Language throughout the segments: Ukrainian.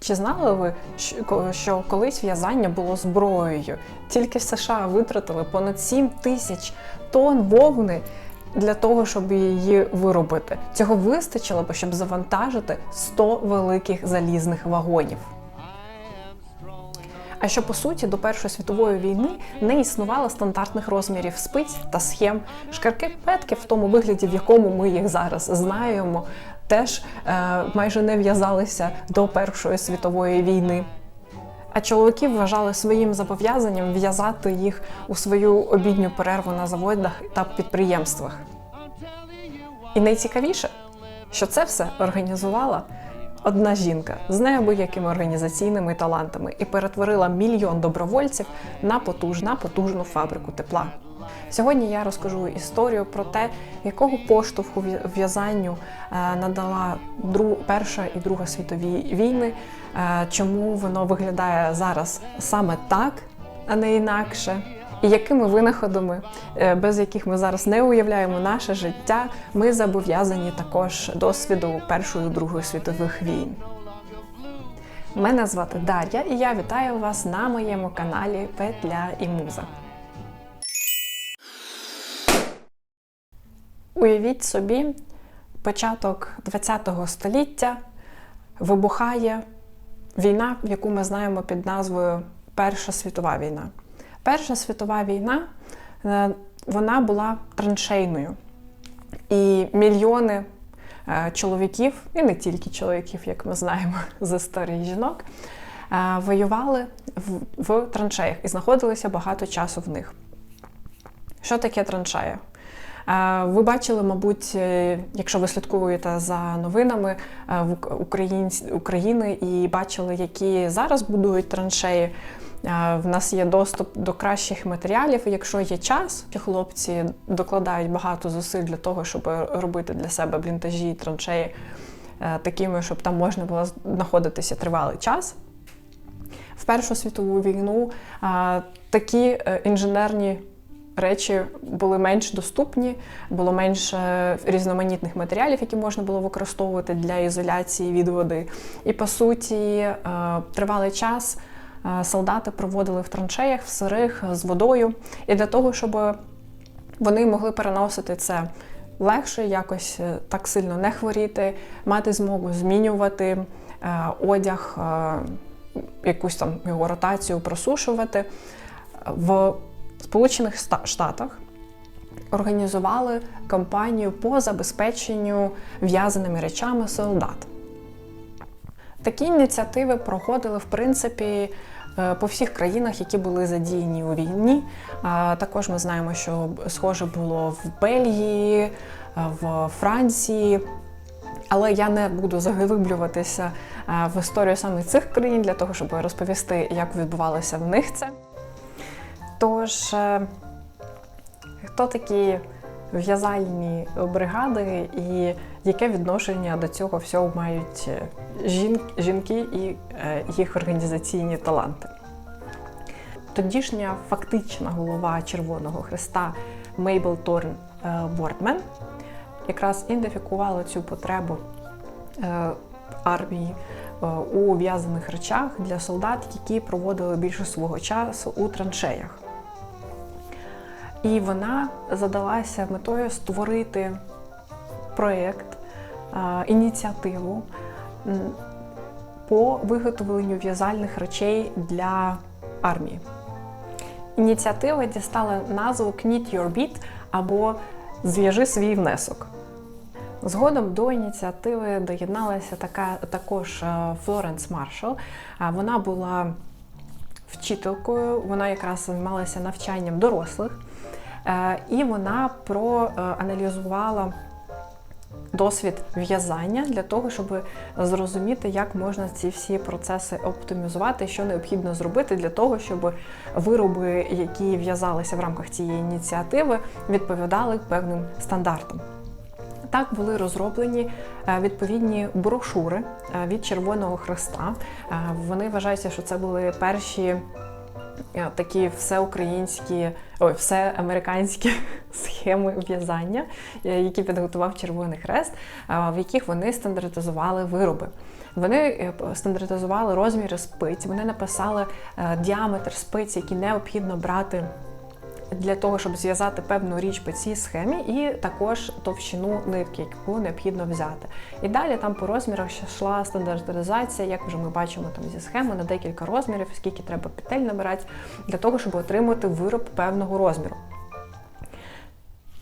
Чи знали ви, що- колись в'язання було зброєю? Тільки в США витратили понад 7 тисяч тонн вовни для того, щоб її виробити. Цього вистачило б, щоб завантажити 100 великих залізних вагонів. А що по суті до Першої світової війни не існувало стандартних розмірів спиць та схем. Шкарки петки в тому вигляді, в якому ми їх зараз знаємо, теж е, майже не в'язалися до Першої світової війни. А чоловіки вважали своїм зобов'язанням в'язати їх у свою обідню перерву на заводах та підприємствах. І найцікавіше, що це все організувала одна жінка з неабиякими організаційними талантами і перетворила мільйон добровольців на потужну, на потужну фабрику тепла. Сьогодні я розкажу історію про те, якого поштовху в'я- в'язанню е, надала Перша і Друга світові війни, е, чому воно виглядає зараз саме так, а не інакше. І якими винаходами, е, без яких ми зараз не уявляємо наше життя, ми зобов'язані також досвіду Першої і Другої світових війн. Мене звати Дар'я, і я вітаю вас на моєму каналі Петля і Муза. Уявіть собі, початок ХХ століття вибухає війна, яку ми знаємо під назвою Перша світова війна. Перша світова війна е, вона була траншейною. І мільйони е, чоловіків, і не тільки чоловіків, як ми знаємо з історії жінок, е, воювали в, в траншеях і знаходилися багато часу в них. Що таке траншея? Е, Ви бачили, мабуть, е, якщо ви слідкуєте за новинами е, України і бачили, які зараз будують траншеї. В нас є доступ до кращих матеріалів. Якщо є час, хлопці докладають багато зусиль для того, щоб робити для себе блінтажі і траншеї такими, щоб там можна було знаходитися тривалий час. В Першу світову війну такі інженерні речі були менш доступні, було менше різноманітних матеріалів, які можна було використовувати для ізоляції від води. І по суті, е, тривалий час е, солдати проводили в траншеях, в сирих з водою. І для того, щоб вони могли переносити це легше, якось е, так сильно не хворіти, мати змогу змінювати одяг, якусь там його ротацію просушувати. В Сполучених Штатах організували кампанію по забезпеченню в'язаними речами солдат. Такі ініціативи проходили, в принципі, е, по всіх країнах, які були задіяні у війні. Також ми знаємо, що схоже було в Бельгії, е, в Франції. Але я не буду заглиблюватися е, в історію саме цих країн для того, щоб розповісти, як відбувалося в них це. Тож, е, хто такі в'язальні бригади і яке відношення до цього всього мають е, жінки і е, їх організаційні таланти? Тодішня фактична голова Червоного Христа Мейбл Торн Бортмен якраз ідентифікувала цю потребу армії у в'язаних речах для солдат, які проводили більше свого часу у траншеях. І вона задалася метою створити проєкт, ініціативу по виготовленню в'язальних речей для армії. Ініціатива дістала назву Knit Your Beat або Зв'яжи свій внесок. Згодом до ініціативи доєдналася така також Флоренс Маршал. Вона була вчителькою, вона якраз займалася навчанням дорослих, і вона проаналізувала досвід в'язання для того, щоб зрозуміти, як можна ці всі процеси оптимізувати, що необхідно зробити для того, щоб вироби, які в'язалися в рамках цієї ініціативи, відповідали певним стандартам. Так були розроблені е, відповідні брошури е, від Червоного Христа. Е, Вони вважаються, що це були перші е, такі всеукраїнські, ой, всеамериканські схеми в'язання, е, які підготував Червоний Хрест, е, в яких вони стандартизували вироби. Вони е, стандартизували розміри спиць, вони написали діаметр спиць, які необхідно брати. Для того, щоб зв'язати певну річ по цій схемі, і також товщину нитки, яку необхідно взяти. І далі там по розмірах ще йшла стандартизація, як вже ми бачимо там зі схеми на декілька розмірів, скільки треба петель набирати, для того, щоб отримати вироб певного розміру.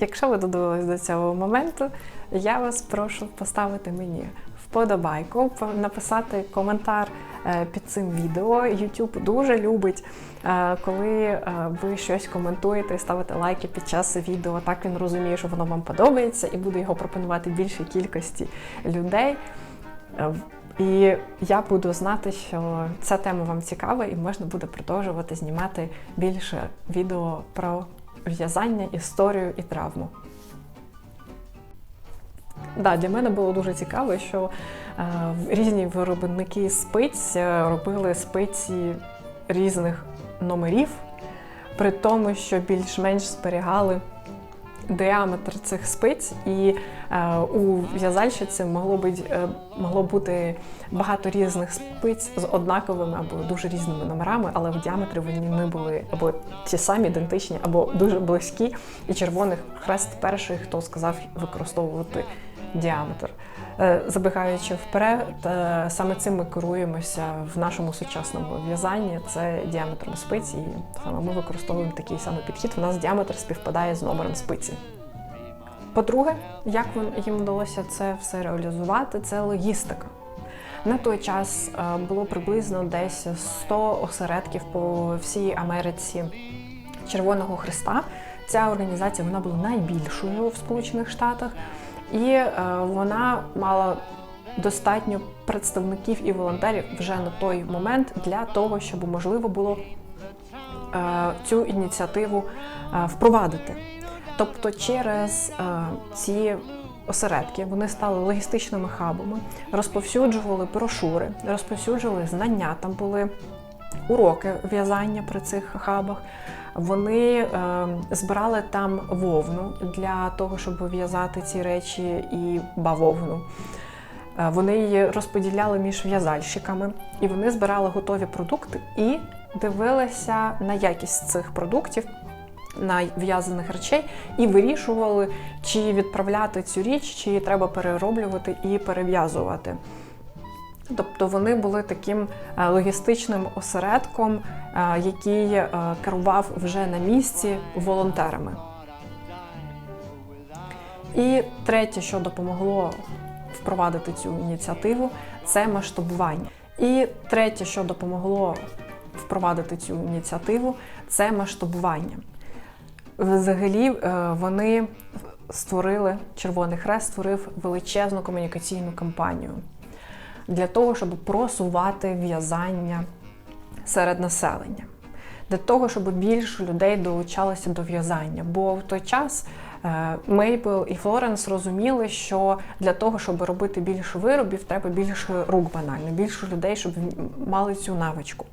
Якщо ви додивились до цього моменту, я вас прошу поставити мені вподобайку, написати коментар е, під цим відео. YouTube дуже любить, е, коли е, ви щось коментуєте і ставите лайки під час відео. Так він розуміє, що воно вам подобається, і буде його пропонувати більшій кількості людей. І я буду знати, що ця тема вам цікава, і можна буде продовжувати знімати більше відео про в'язання, історію і травму. Да, для мене було дуже цікаво, що е, різні виробники спиць е, робили спиці різних номерів, при тому, що більш-менш зберігали діаметр цих спиць, і е, у в'язальщиці могло бути, е, могло бути багато різних спиць з однаковими або дуже різними номерами, але в діаметрі вони не були або ті самі ідентичні, або дуже близькі. І червоний хрест перший, хто сказав використовувати діаметр. Е, забігаючи вперед, е, саме цим ми керуємося в нашому сучасному в'язанні. Це діаметром спиці, і ми використовуємо такий самий підхід. У нас діаметр співпадає з номером спиці. По-друге, як їм вдалося це все реалізувати, це логістика. На той час е, було приблизно десь 100 осередків по всій Америці Червоного Христа. Ця організація вона була найбільшою в Сполучених Штатах і е, вона мала достатньо представників і волонтерів вже на той момент для того, щоб можливо було е, цю ініціативу е, впровадити. Тобто, через ці осередки вони стали логістичними хабами, розповсюджували брошури, розповсюджували знання. Там були уроки в'язання при цих хабах. Вони е, збирали там вовну для того, щоб в'язати ці речі і бавовну. Е, вони її розподіляли між в'язальщиками, і вони збирали готові продукти і дивилися на якість цих продуктів, на в'язаних речей, і вирішували, чи відправляти цю річ, чи її треба перероблювати і перев'язувати. Тобто вони були таким е, логістичним осередком, е, який е, керував вже на місці волонтерами. І третє, що допомогло впровадити цю ініціативу, це масштабування. І третє, що допомогло впровадити цю ініціативу, це масштабування. Взагалі, вони створили Червоний Хрест створив величезну комунікаційну кампанію для того, щоб просувати в'язання серед населення, для того, щоб більше людей долучалося до в'язання. Бо в той час е, Мейбл і Флоренс розуміли, що для того, щоб робити більше виробів, треба більше рук банально, більше людей, щоб мали цю навичку.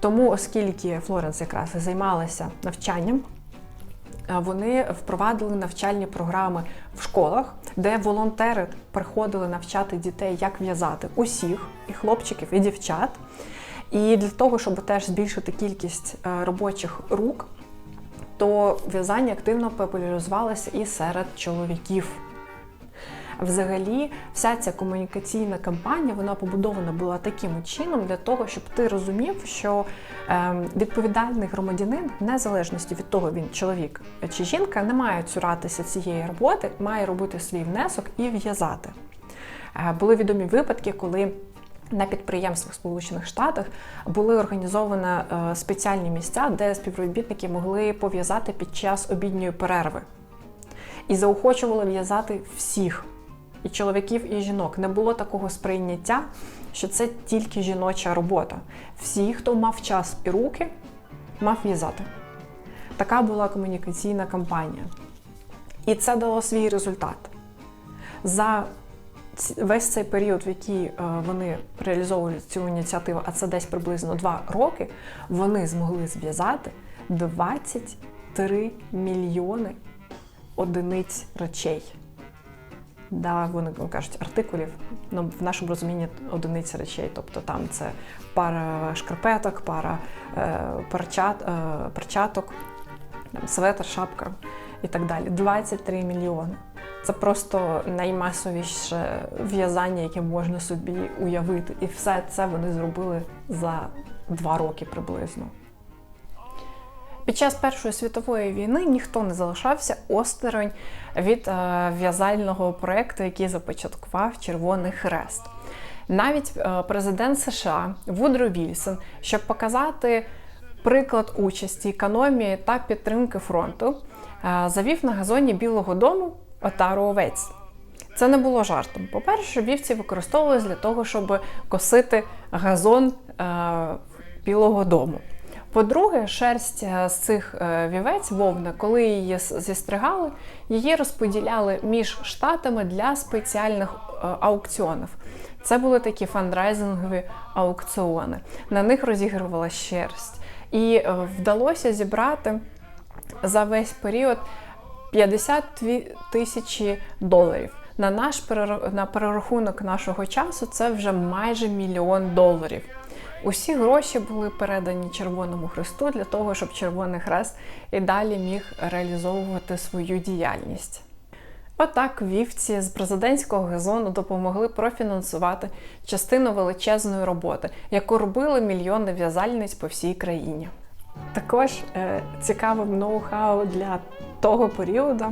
Тому, оскільки Флоренс якраз займалася навчанням, вони впровадили навчальні програми в школах, де волонтери приходили навчати дітей, як в'язати усіх, і хлопчиків, і дівчат. І для того, щоб теж збільшити кількість е, робочих рук, то в'язання активно популяризувалося і серед чоловіків. Взагалі, вся ця комунікаційна кампанія вона побудована була таким чином для того, щоб ти розумів, що ем, відповідальний громадянин, в незалежності від того, він чоловік чи жінка, не має цуратися цієї роботи, має робити свій внесок і в'язати. Е, були відомі випадки, коли на підприємствах Сполучених Штатах були організовані е, спеціальні місця, де співробітники могли пов'язати під час обідньої перерви. І заохочували в'язати всіх і чоловіків, і жінок. Не було такого сприйняття, що це тільки жіноча робота. Всі, хто мав час і руки, мав в'язати. Така була комунікаційна кампанія. І це дало свій результат. За весь цей період, в який е, вони реалізовували цю ініціативу, а це десь приблизно два роки, вони змогли зв'язати 23 мільйони одиниць речей. Да, вони кажуть артикулів, ну в нашому розумінні одиниці речей. Тобто там це пара шкарпеток, пара е, перчат, е, перчаток, светр, шапка і так далі. 23 мільйони. Це просто наймасовіше в'язання, яке можна собі уявити. І все це вони зробили за два роки приблизно. Під час Першої світової війни ніхто не залишався осторонь від е, в'язального проєкту, який започаткував Червоний Хрест. Навіть е, президент США Вудро Вільсон, щоб показати приклад участі, економії та підтримки фронту, е, завів на газоні Білого Дому отару овець. Це не було жартом. По-перше, вівці використовувалися для того, щоб косити газон Білого Дому. По-друге, шерсть з цих е, вівець вовни, коли її зістригали, її розподіляли між штатами для спеціальних е, аукціонів. Це були такі фандрайзингові аукціони. На них розігрувала шерсть. І е, вдалося зібрати за весь період 52 тисячі доларів. На наш на перерахунок нашого часу це вже майже мільйон доларів. Усі гроші були передані Червоному Хресту для того, щоб Червоний Хрест і далі міг реалізовувати свою діяльність. Отак вівці з президентського газону допомогли профінансувати частину величезної роботи, яку робили мільйони в'язальниць по всій країні. Також е, цікавим ноу-хау для того періоду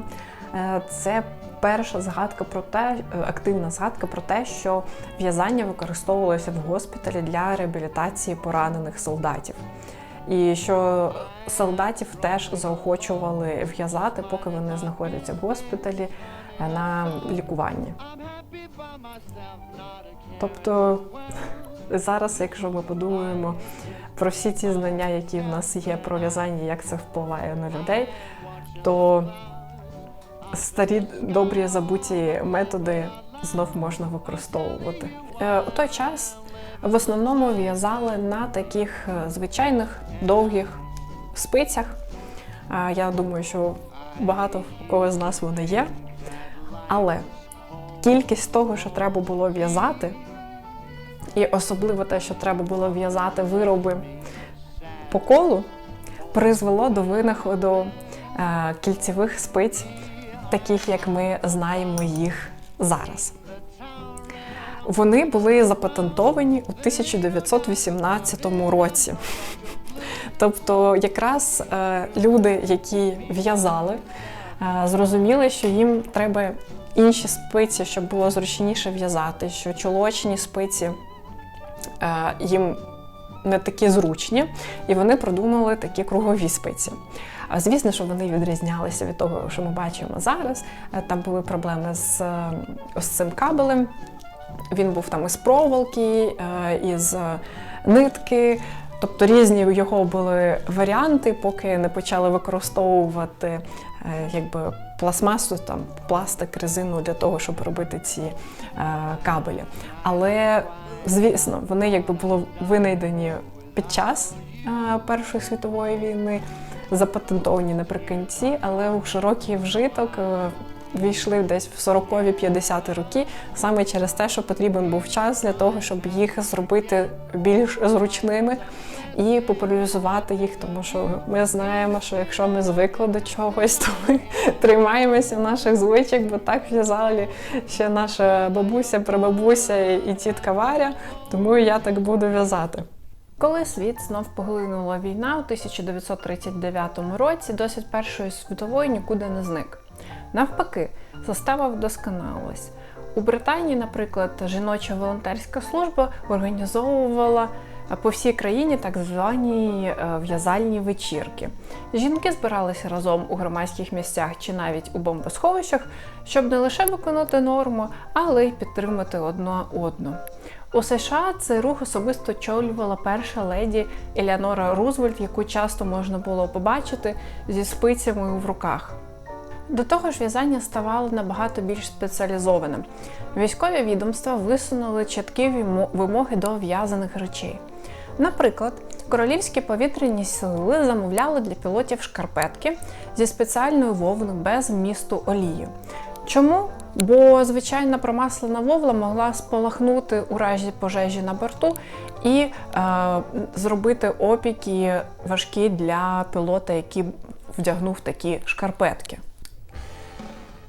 е, це перша згадка про те, е, активна згадка про те, що в'язання використовувалося в госпіталі для реабілітації поранених солдатів. І що солдатів теж заохочували в'язати, поки вони знаходяться в госпіталі е, на лікуванні. Тобто зараз, якщо ми подумаємо про всі ці знання, які в нас є про в'язання, як це впливає на людей, то старі добрі забуті методи знов можна використовувати. Е, у той час в основному в'язали на таких е, звичайних довгих спицях. Я думаю, що багато у кого з нас вони є. Але кількість того, що треба було в'язати, і особливо те, що треба було в'язати вироби по колу, призвело до винаходу е, кільцевих спиць таких як ми знаємо їх зараз. Вони були запатентовані у 1918 році. Тобто, якраз е, люди, які в'язали, е, зрозуміли, що їм треба інші спиці, щоб було зручніше в'язати, що чолочні спиці е, їм не такі зручні, і вони продумали такі кругові спиці. Звісно, що вони відрізнялися від того, що ми бачимо зараз. Е, там були проблеми з е, ось цим кабелем. Він був там із проволоки, е, із нитки. Тобто різні його були варіанти, поки не почали використовувати якби пластмасу, там пластик, резину для того, щоб робити ці кабелі. Але звісно, вони якби були винайдені під час Першої світової війни запатентовані наприкінці, але у широкий вжиток е, війшли десь в 40-50 роки, саме через те, що потрібен був час для того, щоб їх зробити більш зручними і популяризувати їх, тому що ми знаємо, що якщо ми звикли до чогось, то ми тримаємося наших звичок, бо так в'язали ще наша бабуся, прабабуся і тітка Варя, тому я так буду в'язати. Коли світ знов поглинула війна у 1939 році, досвід Першої світової нікуди не зник. Навпаки, застава вдосконалилась. У Британії, наприклад, жіноча волонтерська служба організовувала по всій країні так звані е, в'язальні вечірки. Жінки збиралися разом у громадських місцях чи навіть у бомбосховищах, щоб не лише виконати норму, але й підтримати одну одну. У США цей рух особисто очолювала перша леді Еліанора Рузвельт, яку часто можна було побачити зі спицями в руках. До того ж, в'язання ставало набагато більш спеціалізованим. Військові відомства висунули чіткі вимоги до в'язаних речей. Наприклад, королівські повітряні сили замовляли для пілотів шкарпетки зі спеціальною вовною без вмісту олії. Чому? Бо звичайна промаслена вовла могла спалахнути у разі пожежі на борту і е, зробити опіки важкі для пілота, який вдягнув такі шкарпетки.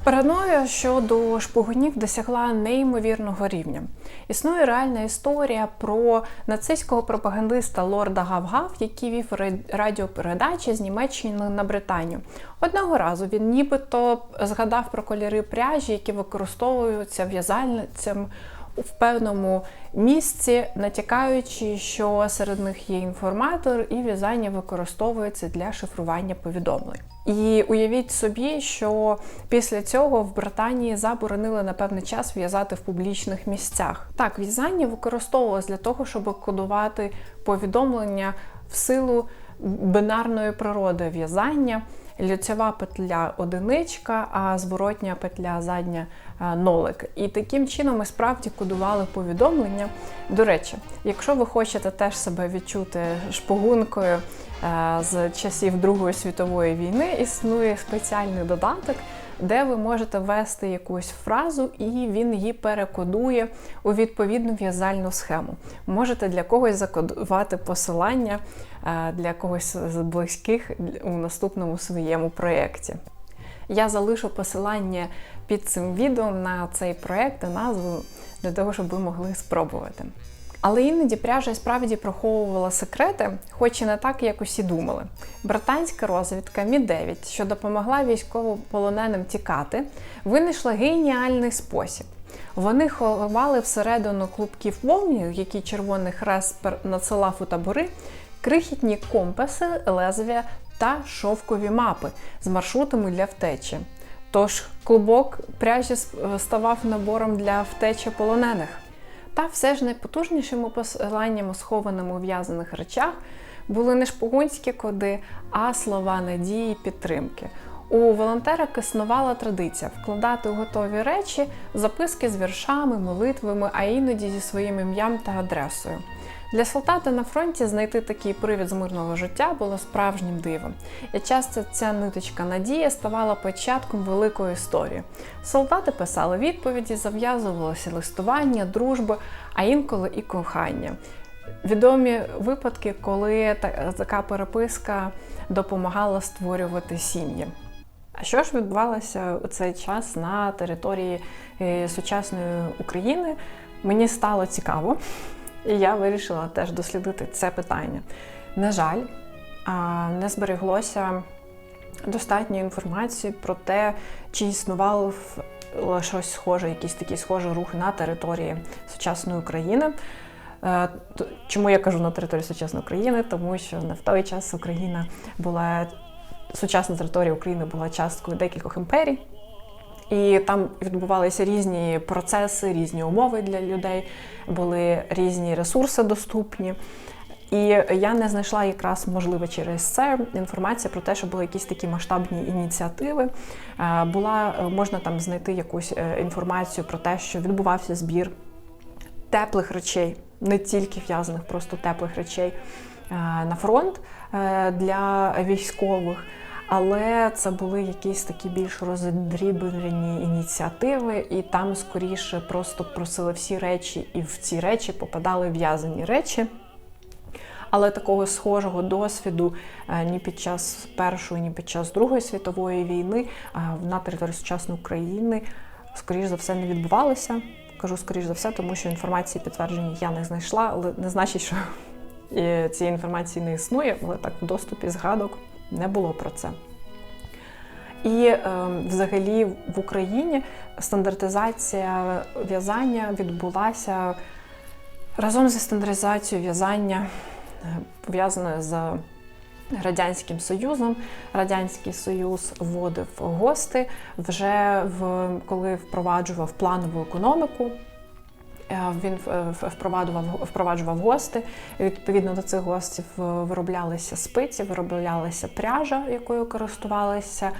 Параноя щодо шпигунів досягла неймовірного рівня. Існує реальна історія про нацистського пропагандиста лорда Гавгав, який вів радіопередачі з Німеччини на Британію. Одного разу він нібито згадав про кольори пряжі, які використовуються в'язальницям в певному місці, натякаючи, що серед них є інформатор, і в'язання використовується для шифрування повідомлень. І уявіть собі, що після цього в Британії заборонили на певний час в'язати в публічних місцях. Так, в'язання використовувалось для того, щоб кодувати повідомлення в силу бинарної природи в'язання ліцева петля одиничка, а зворотня петля задня е, нолик. І таким чином ми справді кодували повідомлення. До речі, якщо ви хочете теж себе відчути шпигункою е, з часів Другої світової війни, існує спеціальний додаток де ви можете ввести якусь фразу, і він її перекодує у відповідну в'язальну схему. Можете для когось закодувати посилання е, для когось з близьких у наступному своєму проєкті. Я залишу посилання під цим відео на цей проєкт і назву для того, щоб ви могли спробувати. Але іноді пряжа справді приховувала секрети, хоч і не так, як усі думали. Британська розвідка Мі 9 що допомогла військовополоненим тікати, винайшла геніальний спосіб. Вони ховали всередину клубків вовні, які Червоний Хрест надсилав у табори, крихітні компаси, лезвія та шовкові мапи з маршрутами для втечі. Тож клубок пряжі ставав набором для втечі полонених. Та все ж найпотужнішими посиланнями, схованими у в'язаних речах, були не шпигунські коди, а слова надії підтримки. У волонтерок існувала традиція вкладати у готові речі записки з віршами, молитвами, а іноді зі своїм ім'ям та адресою. Для солдата на фронті знайти такий привід з мирного життя було справжнім дивом. І часто ця ниточка надії ставала початком великої історії. Солдати писали відповіді, зав'язувалося листування, дружби, а інколи і кохання. Відомі випадки, коли така переписка допомагала створювати сім'ї. А що ж відбувалося у цей час на території е, сучасної України? Мені стало цікаво. І я вирішила теж дослідити це питання. На жаль, не збереглося достатньо інформації про те, чи існувало щось схоже, якісь такі схожі рухи на території сучасної України. Е, чому я кажу на території сучасної України? Тому що в той час Україна була сучасна територія України була часткою декількох імперій. І там відбувалися різні процеси, різні умови для людей, були різні ресурси доступні. І я не знайшла якраз можливо через це інформація про те, що були якісь такі масштабні ініціативи. Е, була е, можна там знайти якусь е, інформацію про те, що відбувався збір теплих речей, не тільки в'язаних, просто теплих речей на фронт для військових. Але це були якісь такі більш роздрібнені ініціативи, і там скоріше просто просили всі речі, і в ці речі попадали в'язані речі. Але такого схожого досвіду е, ні під час Першої, ні під час Другої світової війни на території сучасної України, скоріш за все, не відбувалося. Кажу, скоріш за все, тому що інформації підтвердження я не знайшла, але не значить, що цієї інформації не існує, але так в доступі згадок не було про це. І е, взагалі в Україні стандартизація в'язання відбулася разом зі стандартизацією в'язання, е, пов'язаною з Радянським Союзом. Радянський Союз вводив гости вже в коли впроваджував планову економіку. Е, він впроваджував впроваджував гости. Відповідно до цих гостів вироблялися спиці, вироблялася пряжа, якою користувалися.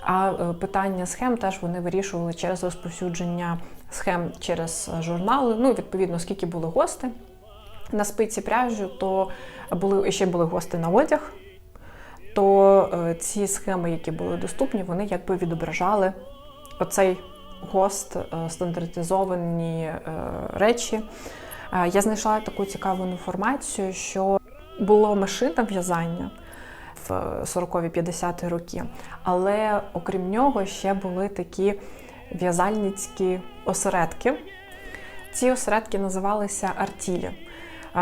А е, питання схем теж вони вирішували через розповсюдження схем через журнали. Ну, відповідно, скільки були гости на спиці пряжу, то були ще були гости на одяг. То е, ці схеми, які були доступні, вони якби відображали оцей ГОСТ, е, стандартизовані е, речі. Е, Я знайшла таку цікаву інформацію, що було машина в'язання в 40-50-ті роки, але окрім нього ще були такі в'язальницькі осередки. Ці осередки називалися артілі.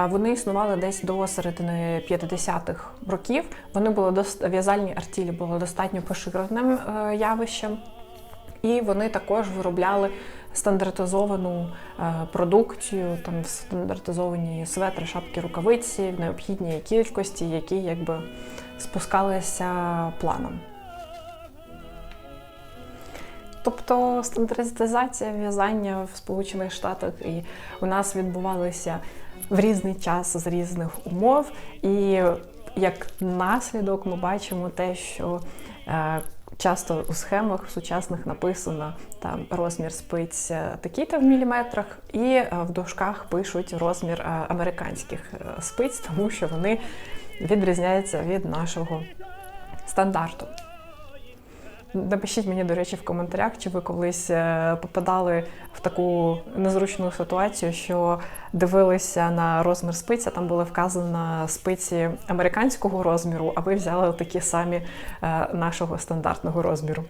Вони існували десь до середини 50-х років. Вони були в'язальні артілі були достатньо поширеним явищем, і вони також виробляли стандартизовану е, продукцію, там стандартизовані светри, шапки, рукавиці в необхідній кількості, які якби спускалися планом. Тобто стандартизація в'язання в Сполучених Штатах і у нас відбувалися в різний час з різних умов. І як наслідок ми бачимо те, що е, часто у схемах сучасних написано там розмір спиць е, такий-то в міліметрах, і е, в дужках пишуть розмір е, американських спиць, тому що вони відрізняються від нашого стандарту. Напишіть мені, до речі, в коментарях, чи ви колись е, попадали в таку незручну ситуацію, що дивилися на розмір спиці, там було вказано спиці американського розміру, а ви взяли такі самі е, нашого стандартного розміру.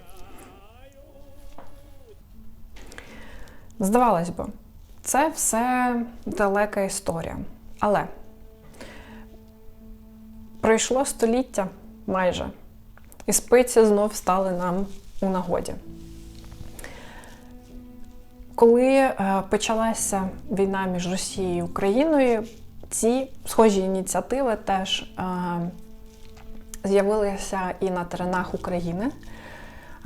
Здавалось би, це все далека історія. Але пройшло століття майже. І спиці знов стали нам у нагоді. Коли е, почалася війна між Росією і Україною, ці схожі ініціативи теж е, з'явилися і на теренах України.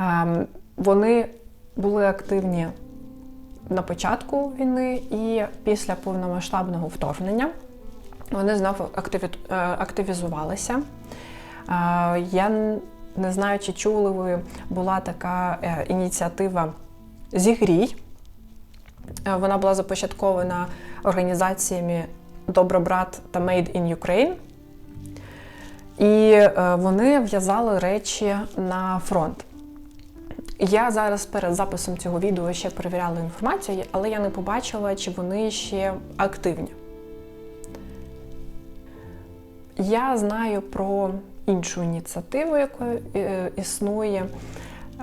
Е, вони були активні на початку війни і після повномасштабного вторгнення. Вони знову активізувалися. Я не знаю, чи чули ви, була така е, ініціатива Зігрій. Е, Вона була започаткована організаціями Добробрат та Made in Ukraine. І е, вони в'язали речі на фронт. Я зараз перед записом цього відео ще перевіряла інформацію, але я не побачила, чи вони ще активні. Я знаю про іншу ініціативу, яка е, існує.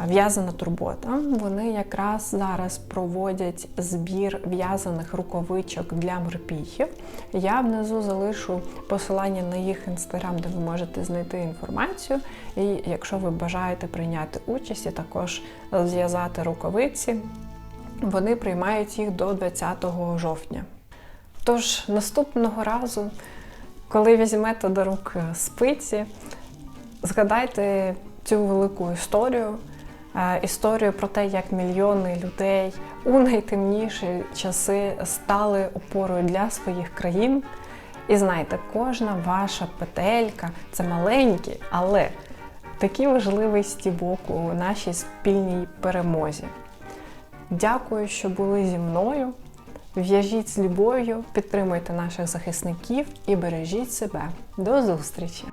В'язана турбота. Вони якраз зараз проводять збір в'язаних рукавичок для морпіхів. Я внизу залишу посилання на їх інстаграм, де ви можете знайти інформацію. І якщо ви бажаєте прийняти участь і також зв'язати рукавиці, вони приймають їх до 20 жовтня. Тож наступного разу, коли візьмете до рук спиці, згадайте цю велику історію. Е, Історію про те, як мільйони людей у найтемніші часи стали опорою для своїх країн. І знаєте, кожна ваша петелька це маленький, але такий важливий стібок у нашій спільній перемозі. Дякую, що були зі мною. В'яжіть з любов'ю, підтримуйте наших захисників і бережіть себе. До зустрічі!